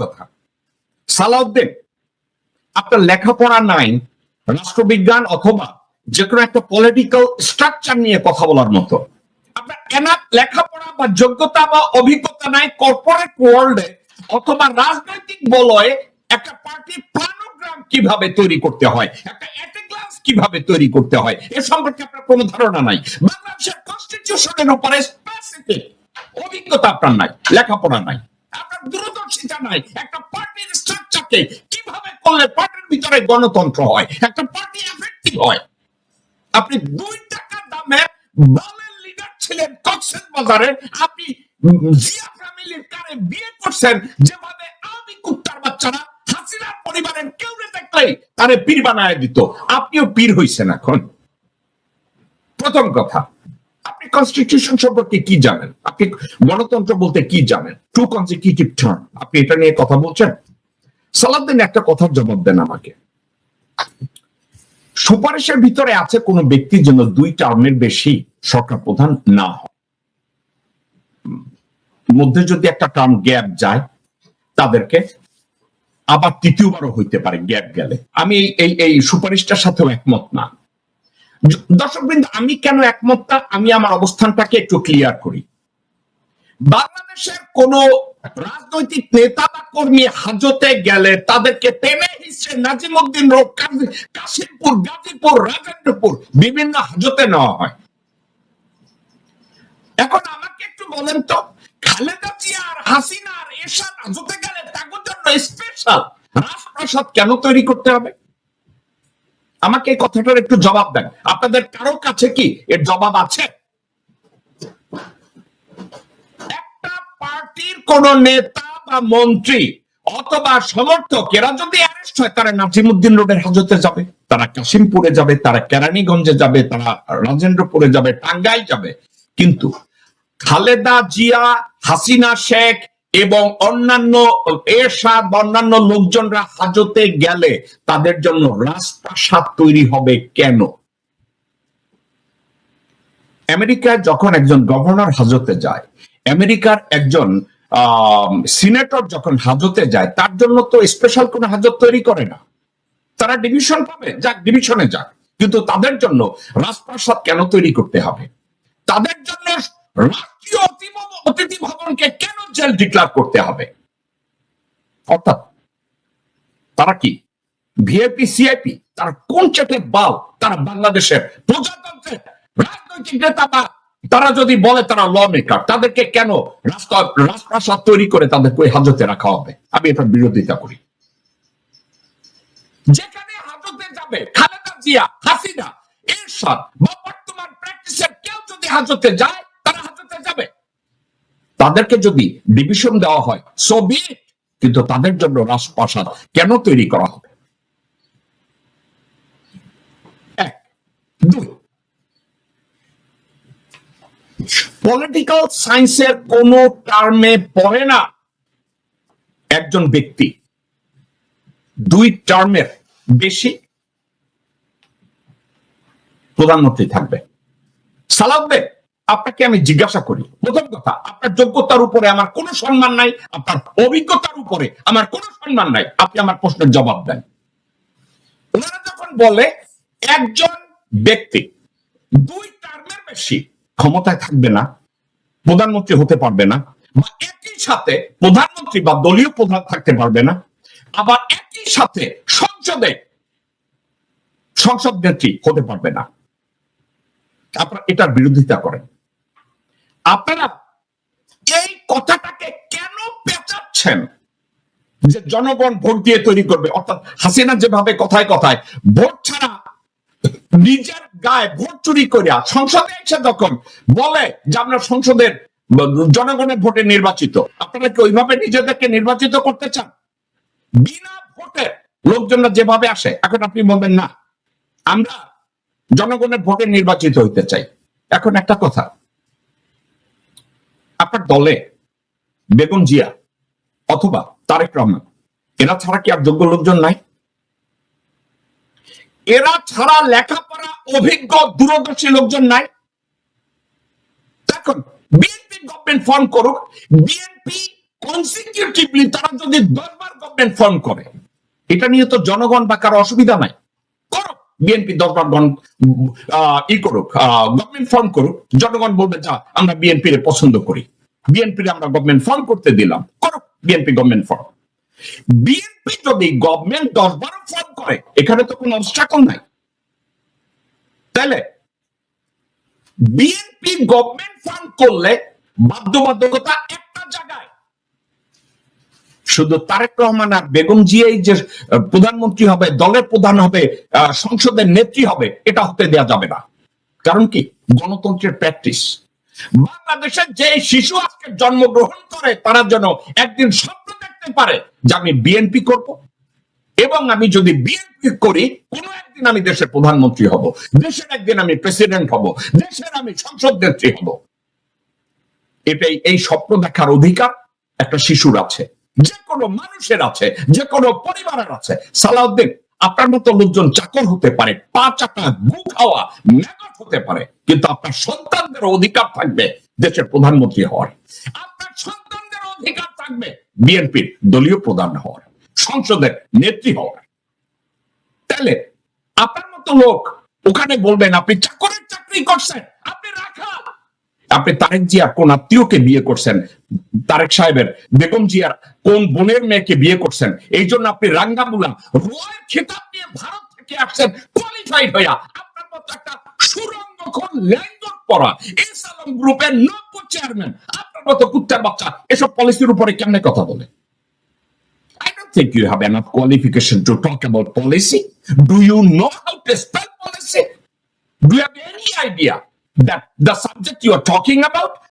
কথা সালাউদ্দিন, আপনার লেখাপড়া নাই, রাষ্ট্রবিজ্ঞান অথবা যে কোনো একটা পলিটিক্যাল স্ট্রাকচার নিয়ে কথা বলার মতো। আপনার এনাফ লেখাপড়া বা যোগ্যতা বা অভিজ্ঞতা নাই কর্পোরেট ওয়ার্ল্ডে অথবা রাজনৈতিক বলয়ে একটা পার্টির প্ল্যানোগ্রাম কীভাবে তৈরি করতে হয়, একটা কীভাবে তৈরি করতে হয়, এ সম্পর্কে আপনার কোনো ধারণা নাই। বাংলাদেশের কনস্টিটিউশনের উপরে স্পেসিফিক অভিজ্ঞতা আপনার নাই, লেখাপড়া নাই। আপনার দূরদর্শিতা নাই একটা পার্টির স্ট্রাকচারকে কীভাবে করলে পার্টির ভিতরে গণতন্ত্র হয়। একটা পার্টি এফেক্টিভ হয়। আপনি দুই টাকা দামে লিডার ছিলেন বাজারে আপনি জিয়া ফ্যামিলির কারে বিয়ে করছেন। যেভাবে আওয়ামী কুত্তার বাচ্চারা পরিবারের কেউ দেখলেই তারে পীর বানায় দিত। আপনিও পীর হইছেন এখন। প্রথম কথা। আপনি কনস্টিটিউশন সম্পর্কে কি জানেন? আপনি গণতন্ত্র বলতে কি জানেন? টু কনজিকিউটিভ টার্ম আপনি এটা নিয়ে কথা বলছেন? সালাদ্দিন একটা কথার জবাব দেন আমাকে। সুপারিশের ভিতরে আছে কোনো ব্যক্তির জন্য দুই টার্মের বেশি সরকার প্রধান না হয়। মধ্যে যদি একটা টার্ম গ্যাপ যায়, তাদেরকে আবার তৃতীয়বারও হইতে পারে গ্যাপ গেলে। আমি এই- এই এই সুপারিশটার সাথেও একমত না। দর্শক বৃন্দ আমি কেন একমত না? আমি আমার অবস্থানটাকে একটু ক্লিয়ার করি। বাংলাদেশের কোন রাজনৈতিক নেতা বা কর্মী হাজতে গেলে তাদেরকে টেনে হিসেবে নাজিমুদ্দিন রোড কাশিমপুর, গাজীপুর, রাজেন্দ্রপুর বিভিন্ন হাজতে নেওয়া হয়। এখন আমাকে একটু বলেন তো, খালেদা জিয়া আর হাসিনা আর এরশাদ হাজতে গেলে তাদের জন্য স্পেশাল রাজপ্রাসাদ কেন তৈরি করতে হবে? আমাকে এই কথাটার একটু জবাব দেন। আপনাদের কারও কাছে কি এর জবাব আছে? একটা পার্টির কোন নেতা বা মন্ত্রী অথবা যদি অ্যারেস্ট হয়, তারা নাজিমুদ্দিন রোডের হাজতে যাবে, তারা কাশিমপুরে যাবে, তারা কেরানীগঞ্জে যাবে, তারা রাজেন্দ্রপুরে যাবে, টাঙ্গাইল যাবে। কিন্তু খালেদা জিয়া, হাসিনা শেখ এবং অন্যান্য, এরশাদ বা অন্যান্য লোকজনরা হাজতে গেলে তাদের জন্য রাজপ্রাসাদ তৈরি হবে কেন? আমেরিকায় যখন একজন গভর্নর হাজতে যায়, আমেরিকার একজন সিনেটর যখন হাজতে যায়, তার জন্য তো স্পেশাল কোনো হাজত তৈরি করে না। তারা ডিভিশন পাবে, যাক ডিভিশনে যাক। কিন্তু তাদের জন্য রাজপ্রাসাদ কেন তৈরি করতে হবে? তাদের জন্য অতিথি ভবনকে কেন জেল ডিক্লার করতে হবে? অর্থাৎ তারা কি? ভিআইপি সিআইপি কোন তারা বাংলাদেশের প্রজাতন্ত্রের রাজনৈতিক নেতা বা তারা যদি বলে তারা ল মেকার তাদেরকে কেন রাস্তা রাজপ্রাসাদ তৈরি করে তাদেরকে ওই হাজতে রাখা হবে? আমি এটার বিরোধিতা করি। যেখানে হাজতে যাবে খালেদা জিয়া, হাসিনা, এরশাদ বা বর্তমান প্র্যাকটিসের কেউ যদি হাজতে যায় তাদেরকে যদি ডিভিশন দেওয়া হয় সবই কিন্তু তাদের জন্য রাজপ্রাসাদ কেন তৈরি করা হবে? পলিটিক্যাল সায়েন্সের কোন টার্মে পড়ে না একজন ব্যক্তি। দুই টার্মের বেশি প্রধানমন্ত্রী থাকবে। সালাউদ্দিন আপনাকে আমি জিজ্ঞাসা করি, প্রথম কথা, আপনার যোগ্যতার উপরে আমার কোনো সম্মান নাই, আপনার অভিজ্ঞতার উপরে আমার কোনো সম্মান নাই, আপনি আমার প্রশ্নের জবাব দেন। ওনারা যখন বলে, একজন ব্যক্তি দুই টার্মের বেশি ক্ষমতায় থাকবে না, প্রধানমন্ত্রী হতে পারবে না, বা একই সাথে প্রধানমন্ত্রী বা দলীয় প্রধান থাকতে পারবে না, আবার একই সাথে সংসদে সংসদ নেত্রী হতে পারবে না। আপনারা এটার বিরোধিতা করেন। আপনারা এই কথাটাকে কেন পেঁচাচ্ছেন? যে জনগণ ভোট দিয়ে তৈরি করবে, অর্থাৎ হাসিনা যেভাবে কথায় কথায় ভোট ছাড়া নিজের গায়ে ভোট চুরি করিয়া সংসদে এসে যখন বলে যে আমরা সংসদের জনগণের ভোটে নির্বাচিত, আপনারা কি ওইভাবে নিজেদেরকে নির্বাচিত করতে চান? বিনা ভোটে লোকজনরা যেভাবে আসে, এখন আপনি বলবেন না, আমরা জনগণের ভোটে নির্বাচিত হইতে চাই। এখন একটা কথা আপনার দলে বেগম জিয়া অথবা তারেক রহমান, এরা ছাড়া কি আর যোগ্য লোকজন নাই? এরা ছাড়া লেখাপড়া অভিজ্ঞ, দূরদর্শী লোকজন নাই। দেখুন বিএনপি গভর্নমেন্ট ফর্ম করুক বিএনপি কনসিকিউটিভলি তারা যদি দশবার গভর্নমেন্ট ফর্ম করে, এটা নিয়ে তো জনগণ বা কারও অসুবিধা নাই। বিএনপি দশবার গণ আহ, ই করুক গভর্নমেন্ট ফর্ম করুক জনগণ বলবে যা আমরা বিএনপি পছন্দ করি। বিএনপি আমরা গভর্নমেন্ট ফর্ম করতে দিলাম। করো বিএনপি গভর্নমেন্ট ফর্ম বিএনপি যদি গভর্নমেন্ট দশবারও ফর্ম করে এখানে তো কোনো অবস্ট্রাকল নাই। তাহলে বিএনপি গভর্নমেন্ট ফর্ম করলে বাধ্যবাধকতা একটা জায়গায় শুধু তারেক রহমান আর বেগম জিয়াই যে প্রধানমন্ত্রী হবে, দলের প্রধান হবে সংসদের নেত্রী হবে, এটা হতে দেওয়া যাবে না। কারণ কি? গণতন্ত্রের প্র্যাকটিস বাংলাদেশের যে শিশু আজকে জন্মগ্রহণ করে, তারা যেন একদিন স্বপ্ন দেখতে পারে যে আমি বিএনপি করব, এবং আমি যদি বিএনপি করি, কোনো একদিন আমি দেশের প্রধানমন্ত্রী হব, দেশের একদিন আমি প্রেসিডেন্ট হব, দেশের আমি সংসদ নেত্রী হব। এটাই এই স্বপ্ন দেখার অধিকার একটা শিশুর আছে। যে কোনো মানুষের আছে যে কোনো পরিবারের আছে। সালাউদ্দিন, আপনার মতো লোকজন চাকর হতে পারে, পা চাকা গু খাওয়া, ম্যাগট হতে পারে, কিন্তু আপনার সন্তানদের অধিকার থাকবে দেশের প্রধানমন্ত্রী হওয়ার। আপনার সন্তানদের অধিকার থাকবে বিএনপির দলীয় প্রধান হওয়ার, সংসদের নেত্রী হওয়ার। তাহলে, আপনার মতো লোক ওখানে বলবেন, আপনি চাকরের চাকরি করছেন, আপনি আপনি তারেক জিয়া কোন আত্মীয়কে বিয়ে করছেন? তারেক সাহেবের। বেগম জিয়ার কোন বোনের মেয়েকে বিয়ে করছেন? এই জন্য আপনি রাঙ্গামুলা, রয়ের খেতাব নিয়ে ভারত থেকে আসছেন কোয়ালিফাইড হইয়া। আপনার মতো একটা সুরঙ্গক্ষণ পড়া গ্রুপের নব্য চেয়ারম্যান আপনার মতো কুত্তার বাচ্চা এসব পলিসির উপরে কেমনে কথা বলে? I don't think you have enough qualification to talk about policy. Do you know how to that the subject you are talking about